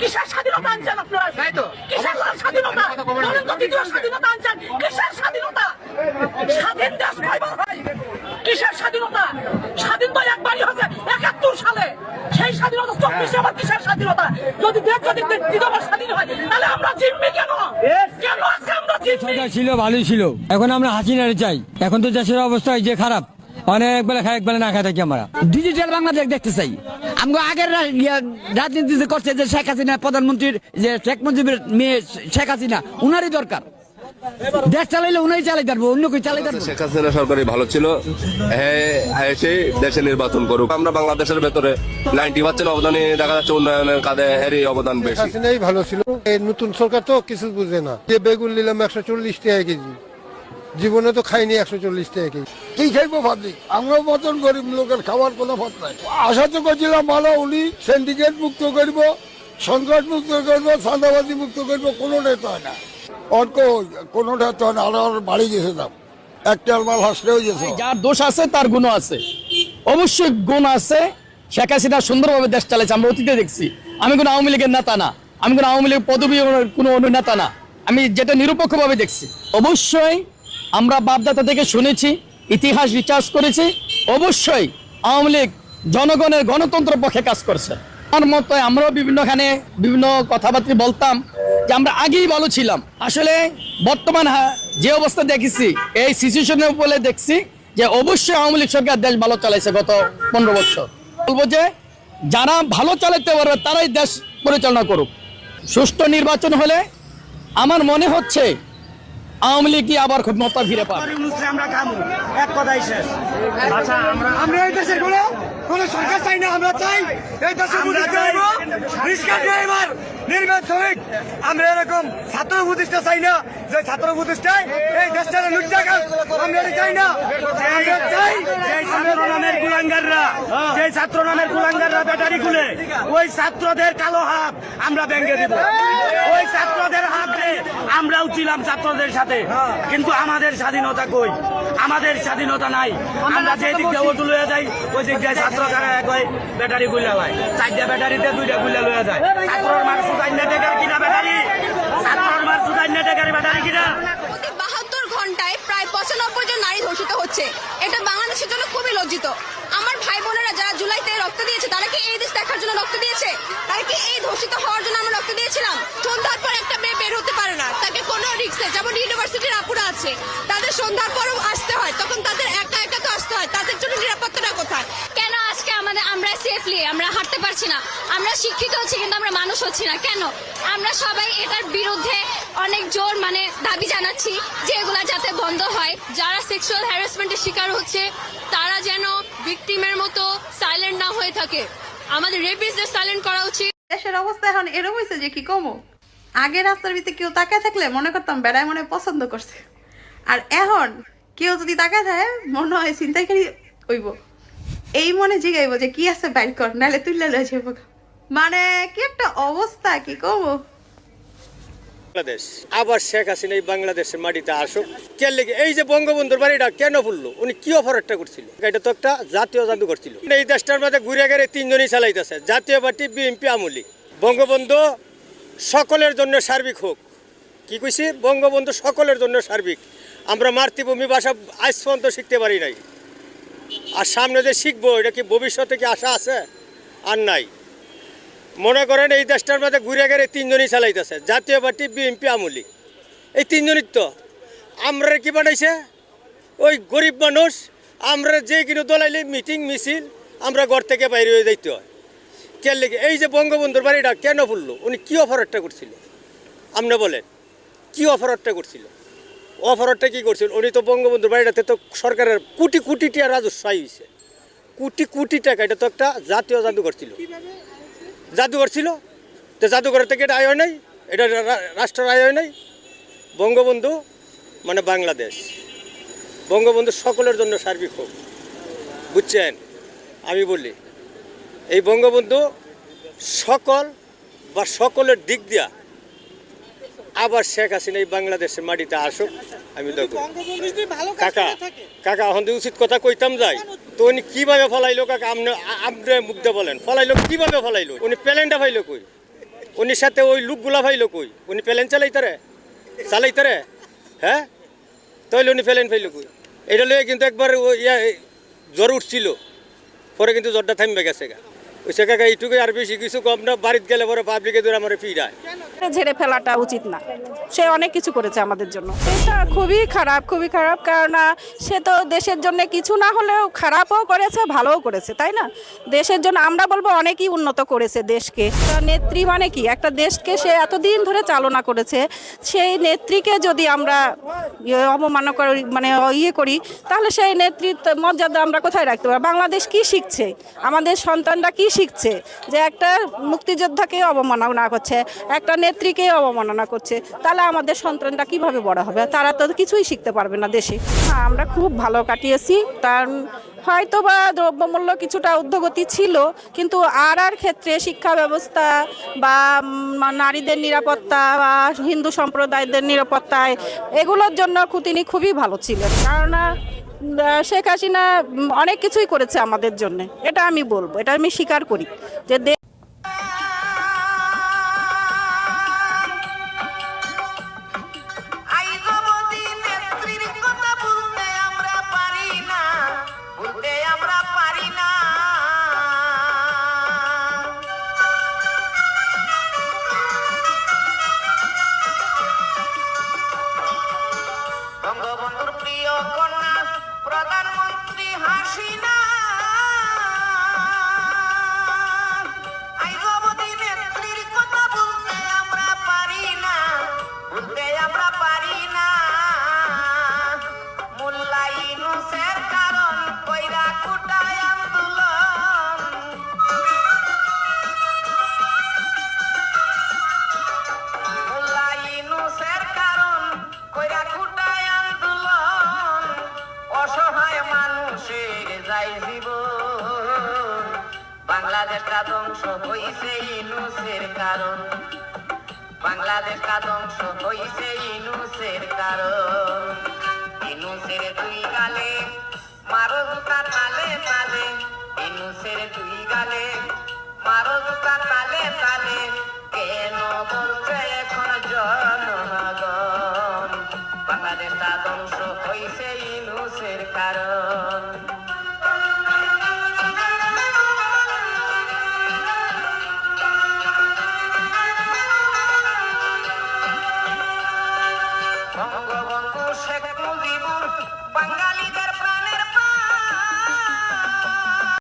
কিসের স্বাধীনতা আনছেন আপনারা? কিসের স্বাধীনতা? বলেন তো দ্বিতীয় স্বাধীনতা আনছেন? কিসের স্বাধীনতা? স্বাধীন দেশ কয়বার হয়। কিসের স্বাধীনতা? স্বাধীন তো একবারই হচ্ছে একাত্তর সালে। সেই স্বাধীনতা চব্বিশে আবার কিসের স্বাধীনতা? যদি দেশ যদি দ্বিতীয়বার স্বাধীন হয় তাহলে আমরা জিম্মি কেন? কেন আজকে আমরা জিম্মি ছিল ভালোই ছিল। এখন আমরা হাসিনারে চাই। এখন তো দেশের অবস্থা এই যে খারাপ। অনেক বেলা খাই এক বেলা না খাই থাকি আমরা। ডিজিটাল বাংলাদেশ দেখতে চাই। আমরা আগের রাজনীতি যে করছে যে শেখ হাসিনা প্রধানমন্ত্রীর যে শেখ মুজিবের মেয়ে শেখ হাসিনা উনারই দরকার। দেশ চালাইলে উনাই চালাই পারব অন্য কেউ চালাই পারব শেখ হাসিনা সরকারই ভালো ছিল। হ্যাঁ এসে দেশে নির্বাচন করুক। আমরা বাংলাদেশের ভেতরে নাইনটি পার্সেন্ট অবদানই দেখা যাচ্ছে উন্নয়নের কাজে এরই অবদান বেশি। হাসিনাই ভালো ছিল। এই নতুন সরকার তো কিছু বুঝে না। যে বেগুন নিলাম একশো চল্লিশ টাকা কেজি। জীবনে তো খাইনি একশো চল্লিশ টাকা কি খাইবো ভাবছি আমরাও মতন গরিব লোকের খাওয়ার কোনো পথ নাই। আশা তো করছিলাম ভালো, উনি সিন্ডিকেট মুক্ত করব, সংকট মুক্ত করব, চাঁদাবাজি মুক্ত করব কোনোটাই তো হয় না অর্ক কোনোটা তো না আরও বাড়ি গেছে দাম একটা মাল হাসলেও গেছে। যার দোষ আছে, তার গুণ আছে। অবশ্যই গুণ আছে। শেখ হাসিনা সুন্দরভাবে দেশ চালাইছে, আমরা অতীতে দেখছি। আমি কোনো আওয়ামী লীগের নেতা না। আমি কোনো আওয়ামী লীগ পদবী কোনো নেতা না। আমি যেটা নিরপেক্ষভাবে দেখছি। অবশ্যই আমরা বাপদাতা থেকে শুনেছি, ইতিহাস রিচার্জ করেছি, অবশ্যই আওয়ামী লীগ জনগণের গণতন্ত্র পক্ষে কাজ করছে। আমার মতো আমরাও বিভিন্নখানে বিভিন্ন কথাবার্তা বলতাম যে আমরা আগেই ভালো ছিলাম। আসলে বর্তমান যে অবস্থা দেখেছি, এই সিচুয়েশনের বলে দেখছি যে অবশ্যই আওয়ামী লীগ সরকার দেশ ভালো চালাইছে গত পনেরো বছর। বলব যে যারা ভালো চালাতে পারবে, তারাই দেশ পরিচালনা করুক। সুষ্ঠু নির্বাচন হলে আমার মনে হচ্ছে আওয়ামী লীগই আবার খুব মতা ফিরে পাবে। আমরা এই দেশের কোনো কোন সরকার চাই না আমরা চাই এই দেশের রিক্সা ড্রাইভার নির্মাণ শ্রমিক, আমরা এরকম ছাত্র প্রতিষ্ঠা চাই না। যে ছাত্র প্রতিষ্ঠায় এই দেশটা লুটটা কাজ আমরা চাই না। আমরা চাই ছাত্রদের সাথে। কিন্তু আমাদের স্বাধীনতা কই? আমাদের স্বাধীনতা নাই। আমরা যে দিক দিয়ে ওটু লয়ে যাই ওই দিক দিয়ে ছাত্র কারা এক হয় ব্যাটারি গুলা হয় চারটা ব্যাটারিতে দুইটা গুলা লয়ে যায়। ছাত্রর মার নেটেকার কিনা ব্যাটারি? ছাত্রর মার নেটেকার ব্যাটারি কিনা? বাহাত্তর ঘন্টায় প্রায় পঁচানব্বই জন নারী ধর্ষিত হচ্ছে। এটা বাংলাদেশের জন্য খুবই লজ্জিত। আমার ভাই বোনেরা যারা জুলাইতে রক্ত দিয়েছে তারা কি এই দেশ দেখার জন্য রক্ত দিয়েছে? তারা কি এই ধর্ষিত হওয়ার জন্য আমরা রক্ত দিয়েছিলাম? সন্ধ্যার পর একটা যেমন ইউনিভার্সিটির আপুরা আছে তাদের সন্ধ্যার পরও আসতে হয় তখন তাদের একা একা তো আসতে হয় তাদের জন্য নিরাপত্তাটা কোথায়? কেন আজকে আমাদের আমরা সেফলি আমরা হাঁটতে পারছি না আমরা শিক্ষিত হচ্ছি কিন্তু আমরা মানুষ হচ্ছি না কেন? আমরা সবাই এটার বিরুদ্ধে অনেক জোর মানে দাবি জানাচ্ছি যে এগুলা যাতে বন্ধ হয়। যারা সেক্সুয়াল হ্যারাসমেন্টের শিকার হচ্ছে তারা যেন ভিকটিমের মতো সাইলেন্ট না হয়ে থাকে। আমাদের রেপিসদের সাইলেন্ট করা উচিত। দেশের অবস্থা এখন এরকম হয়েছে যে কি কমো? আগে রাস্তার ভিতরে কেউ তাকায় থাকলে মনে করতাম বেড়ায় মনে পছন্দ করছে। আর এখন কেউ যদি তাকায় থাকে, মনে হয় চিন্তাকারী হইব। এই মনে জিগাইব যে কি আছে বাইর কর নাহলে তুললে লয়ে মানে কি একটা অবস্থা, কি কব বাংলাদেশ, আবার শেখ হাসিনা এই বাংলাদেশের মাটিতে আসুক। কে লেগে এই যে বঙ্গবন্ধুর বাড়িটা কেন ফুললো উনি কি অফারটা করছিল? এটা তো একটা জাতীয় জাদুঘর ছিল এই দেশটার মধ্যে ঘুরে গেলে তিনজনই চালাইতেছে, জাতীয় পার্টি, বিএনপি, আমলি। বঙ্গবন্ধু সকলের জন্য সার্বিক হোক। কি কইছি? বঙ্গবন্ধু সকলের জন্য সার্বিক। আমরা মাতৃভূমি ভাষা আজ পর্যন্ত শিখতে পারি নাই। আর সামনে যে শিখব, এটা কি ভবিষ্যতে কি আশা আছে? আর নাই। মনে করেন এই দেশটার মধ্যে ঘুরে গেলে তিনজনই চালাইতেছে, জাতীয় পার্টি, বিএনপি আমলি এই তিনজনই তো। আমরা কি বানাইছে? ওই গরিব মানুষ আমরা যে কিনো দলাইলে মিটিং, মিছিল, আমরা ঘর থেকে বাইরে হয়ে যাইতে হয়। কেন লেগে এই যে বঙ্গবন্ধুর বাড়িটা কেন ফুললো উনি কী অফারটা করছিল? আপনি বলেন কি অফারটা করছিল? অফারটা কি করছিল? উনি তো বঙ্গবন্ধুর বাড়িটাতে তো সরকারের কোটি কোটি টাকা রাজস্ব আয় হয়েছে কোটি কোটি টাকা এটা তো একটা জাতীয় জাদুঘর ছিল। জাদুঘর ছিল? তো জাদুঘরের থেকে এটা আয় হয় নাই? এটা রাষ্ট্রের আয় হয় নাই? বঙ্গবন্ধু মানে বাংলাদেশ। বঙ্গবন্ধু সকলের জন্য সার্বিক হোক। বুঝছেন? আমি বলি এই বঙ্গবন্ধু সকল বা সকলের দিক দিয়া আবার শেখ হাসিনা এই বাংলাদেশের মাটিতে আসুক আমি দেখো কাকা কাকা এখন উচিত কথা কইতাম যাই। তো উনি কীভাবে ফলাইলো কাকা? আপনি আপনি মুগ্ধ বলেন। ফলাইলো কীভাবে ফলাইলো? উনি প্যালেন্টটা ফাইলো কই? উনির সাথে ওই লুকগুলা ফাইলো কই? উনি প্লেন চালাইতারে চালাইতারে হ্যাঁ? তাহলে উনি প্লেন ফাইলো কই? এটা লয়ে কিন্তু একবার ইয়া জ্বর উঠছিল। পরে কিন্তু জ্বরটা থামবে গেছে গা। ওই সে কাকা এইটুকুই আর বেশি কিছু কম না, বাড়িতে গেলে পরে পাবলিকে দূরে আমার ফিরায় ঝেড়ে ফেলাটা উচিত না? সে অনেক কিছু করেছে আমাদের জন্য। এটা খুবই খারাপ খুবই খারাপ, কারণ সে তো দেশের জন্য কিছু না হলেও খারাপও করেছে, ভালোও করেছে, তাই না? দেশের জন্য আমরা বলব অনেকই উন্নত করেছে দেশকে। নেত্রী মানে কি? একটা দেশকে সে এতদিন ধরে চালনা করেছে, সেই নেত্রীকে যদি আমরা ইয়ে অবমাননা করি মানে ইয়ে করি, তাহলে সেই নেতৃত্ব মর্যাদা আমরা কোথায় রাখতে পারব? বাংলাদেশ কি শিখছে? আমাদের সন্তানরা কি শিখছে যে একটা মুক্তিযোদ্ধাকে অবমাননা করছে একটা নেত্রীকে অবমাননা করছে তাহলে আমাদের সন্তানটা কীভাবে বড় হবে? তারা তো কিছুই শিখতে পারবে না দেশে। হ্যাঁ আমরা খুব ভালো কাটিয়েছি। তার হয়তো বা দ্রব্যমূল্য কিছুটা ঊর্ধ্বগতি ছিল কিন্তু আর আর ক্ষেত্রে শিক্ষা ব্যবস্থা বা নারীদের নিরাপত্তা বা হিন্দু সম্প্রদায়দের নিরাপত্তায় এগুলোর জন্য তিনি খুবই ভালো ছিলেন। কারণ আহ, শেখ হাসিনা অনেক কিছুই করেছে আমাদের জন্য। এটা আমি বলব, এটা আমি স্বীকার করি যে বাংলাদেশটা ধ্বংস হইছে ইনুসের কারণ। বাংলাদেশটা ধ্বংস হইছে ইনুসের কারণ। ইনুসের দুই গালে মারো জুতা তালে তালে ইনুসের দুই গালে